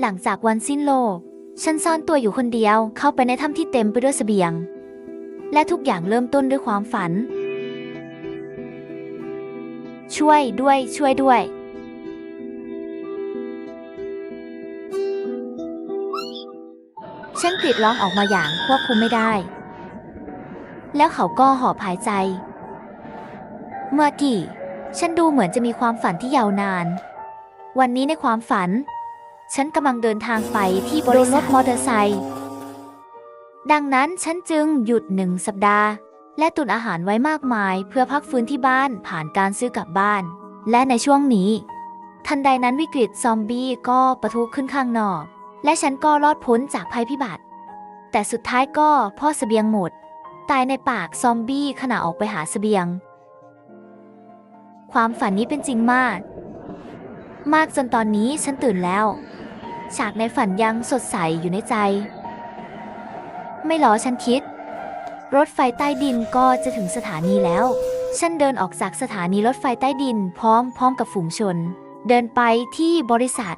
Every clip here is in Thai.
หลังจากวันสิ้นโลก ฉันซ่อนตัวอยู่คนเดียวเข้าไปในถ้ำที่เต็มไปด้วยเสบียง และทุกอย่างเริ่มต้นด้วยความฝัน ช่วยด้วยช่วยด้วย ฉันกรีดร้องออกมาอย่างควบคุมไม่ได้ แล้วเขาก็หอบหายใจ เมื่อกี้ฉันดูเหมือนจะมีความฝันที่ยาวนาน วันนี้ในความฝัน ฉันกำลังเดินทางไปที่บริษัทรถมอเตอร์ไซค์ดังนั้นฉันจึงหยุดหนึ่งสัปดาห์ และตุนอาหารไว้มากมาย เพื่อพักฟื้นที่บ้านผ่านการซื้อกลับบ้าน และในช่วงนี้ ทันใดนั้นวิกฤตซอมบี้ก็ประทุขึ้นข้างนอก และฉันก็รอดพ้นจากภัยพิบัติ แต่สุดท้ายก็พ่อเสบียงหมด ตายในปากซอมบี้ขณะออกไปหาเสบียง ความฝันนี้เป็นจริงมาก มากจนตอนนี้ฉันตื่นแล้ว ฉากในฝันยังสดใสอยู่ในใจ ไม่ล้อฉันคิด รถไฟใต้ดินก็จะถึงสถานีแล้ว ฉันเดินออกจากสถานีรถไฟใต้ดิน พร้อมพร้อมกับฝูงชน เดินไปที่บริษัท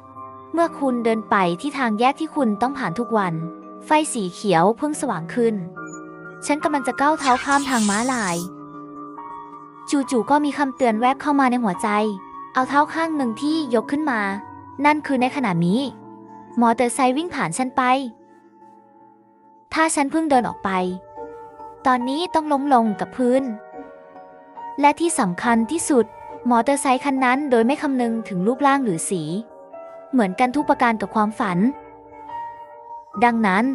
เมื่อคุณเดินไปที่ทางแยกที่คุณต้องผ่านทุกวัน ไฟสีเขียวเพิ่งสว่างขึ้น ฉันกำลังจะก้าวเท้าข้ามทางม้าลาย จู่ๆก็มีคำเตือนแวบเข้ามาในหัวใจ เอาเท้าข้างหนึ่งที่ยกขึ้นมานั่นคือในขณะนี้ มอเตอร์ไซค์วิ่งผ่านฉันไป ถ้าฉันเพิ่งเดินออกไป ตอนนี้ต้องล้มลงกับพื้น และที่สำคัญที่สุด มอเตอร์ไซค์คันนั้นโดยไม่คำนึงถึงรูปร่างหรือสี เหมือนกันทุกประการกับความฝัน ดังนั้น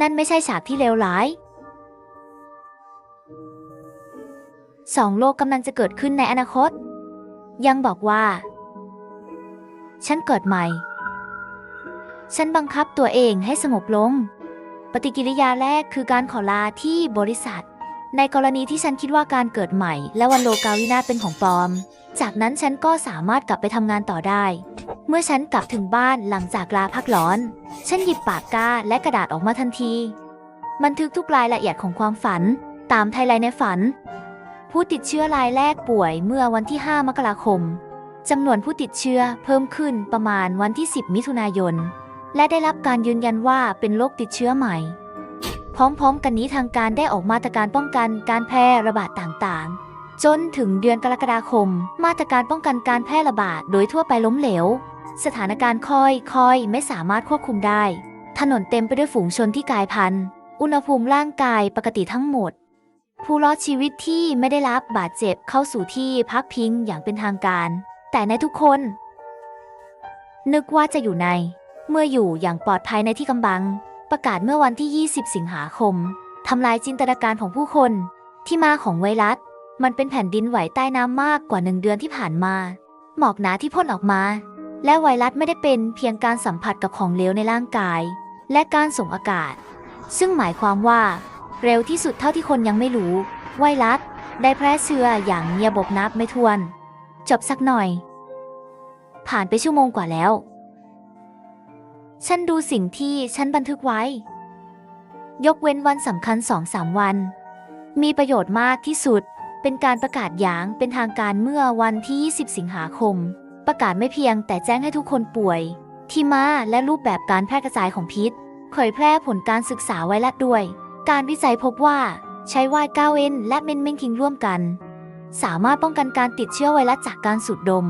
นั่นไม่ใช่ฉากที่เลวร้ายสองโลกกำลังจะเกิดขึ้นในอนาคต ยังบอกว่า ฉันเกิดใหม่ ฉันบังคับตัวเองให้สงบลง ปฏิกิริยาแรกคือการขอลาที่บริษัท ในกรณีที่ฉันคิดว่าการเกิดใหม่ และวันโลกาวินาศเป็นของปลอม จากนั้นฉันก็สามารถกลับไปทำงานต่อได้ เมื่อฉันกลับถึงบ้านหลังจากลาพักร้อน ฉันหยิบปากกาและกระดาษออกมาทันที บันทึกทุกรายละเอียดของความฝัน ตามไทยไลน์ในฝัน ผู้ติดเชื้อรายแรกป่วยเมื่อวันที่ 5 มกราคมจำนวนผู้ติดเชื้อเพิ่มขึ้นประมาณวันที่ 10 มิถุนายน และได้รับการยืนยันว่าเป็นโรคติดเชื้อใหม่ พร้อมๆ กันนี้ทางการได้ออกมาตรการป้องกันการแพร่ระบาดต่างๆ จนถึงเดือนกรกฎาคม มาตรการป้องกันการแพร่ระบาดโดยทั่วไปล้มเหลว สถานการณ์ค่อยๆ ไม่สามารถควบคุมได้ ถนนเต็มไปด้วยฝูงชนที่กลายพันธุ์ อุณหภูมิร่างกายปกติทั้งหมด ผู้รอดชีวิตที่ไม่ได้รับบาดเจ็บเข้าสู่ที่พักพิงอย่างเป็นทางการ แต่ในทุกคน นึกว่าจะอยู่ใน เมื่ออยู่อย่างปลอดภัยในที่กำบัง ประกาศเมื่อวันที่ 20 สิงหาคมทำลายจินตนาการของผู้คน ที่มาของไวรัส มันเป็นแผ่นดินไหวใต้น้ำมากกว่าหนึ่งเดือนที่ผ่านมา หมอกหนาที่พ่นออกมา และไวรัสไม่ได้เป็นเพียงการสัมผัสกับของเหลวในร่างกาย และการส่งอากาศ ซึ่งหมายความว่า เร็วที่สุดเท่าที่คนยังไม่รู้ ไวรัส ได้แพร่เชื้ออย่างมีระบบนับไม่ถ้วน จบสักหน่อย ผ่านไปชั่วโมงกว่าแล้ว ฉันดูสิ่งที่ฉันบันทึกไว้ ยกเว้นวันสำคัญสองสามวัน มีประโยชน์มากที่สุด เป็นการประกาศอย่างเป็นทางการเมื่อวันที่ 20 สิงหาคม ประกาศไม่เพียงแต่แจ้งให้ทุกคนป่วย ที่มาและรูปแบบการแพร่กระจายของพิษ เผยแพร่ผลการศึกษาไวรัสด้วย การวิจัยพบว่าใช้วายก้าเวนและเมนเมงคิงร่วมกัน สามารถป้องกันการติดเชื้อไวรัสจากการสูดดม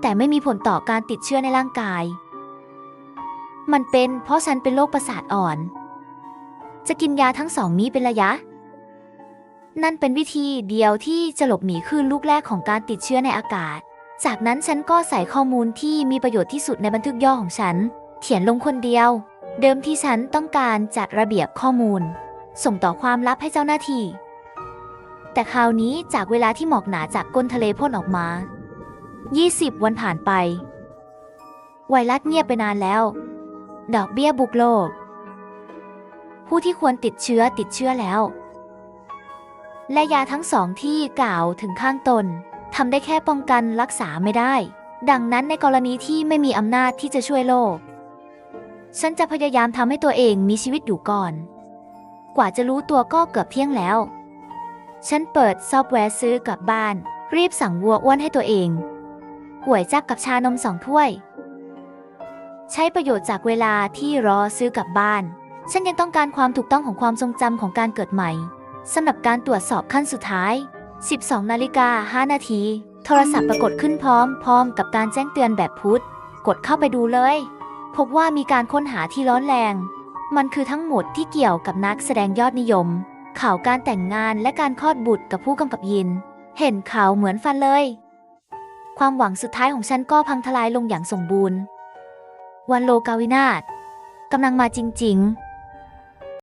แต่ไม่มีผลต่อการติดเชื้อในร่างกาย มันเป็นเพราะฉันเป็นโรคประสาทอ่อน จะกินยาทั้งสองนี้เป็นระยะ นั่นเป็นวิธีเดียวที่จะหลบหนีคลื่นลูกแรกของการติดเชื้อในอากาศ จากนั้นฉันก็ใส่ข้อมูลที่มีประโยชน์ที่สุดในบันทึกย่อของฉัน เขียนลงคนเดียว เดิมที่ฉันต้องการจัดระเบียบข้อมูล ส่งต่อความลับให้เจ้าหน้าที่ แต่คราวนี้จากเวลาที่หมอกหนาจากก้นทะเลพ่นออกมา 20 วันผ่านไป ไวรัสเงียบไปนานแล้ว ดอกเบี้ยบุกโลก ผู้ที่ควรติดเชื้อติดเชื้อแล้ว และยาทั้งสองที่กล่าวถึงข้างตนทำได้แค่ป้องกันรักษาไม่ได้ ดังนั้นในกรณีที่ไม่มีอำนาจที่จะช่วยโลก ฉันจะพยายามทำให้ตัวเองมีชีวิตอยู่ก่อน กว่าจะรู้ตัวก็เกือบเที่ยงแล้ว ฉันเปิดซอฟต์แวร์ซื้อกลับบ้าน รีบสั่งวัวอ้วนให้ตัวเองก๋วยจับกับชานมสองถ้วย ใช้ประโยชน์จากเวลาที่รอซื้อกลับบ้าน ฉันยังต้องการความถูกต้องของความทรงจำของการเกิดใหม่สำหรับการตรวจสอบขั้นสุดท้าย 12 นาฬิกา 5 นาที โทรศัพท์ปรากฏขึ้นพร้อม พร้อมกับการแจ้งเตือนแบบพุทธกดเข้าไปดูเลย พบว่ามีการค้นหาที่ร้อนแรง มันคือทั้งหมดที่เกี่ยวกับนักแสดงยอดนิยม ข่าวการแต่งงานและการคลอดบุตรกับผู้กำกับยิน เห็นข่าวเหมือนฟันเลย ความหวังสุดท้ายของฉันก็พังทลายลงอย่างสมบูรณ์ วันโลกาวินาศกำลังมาจริง ๆ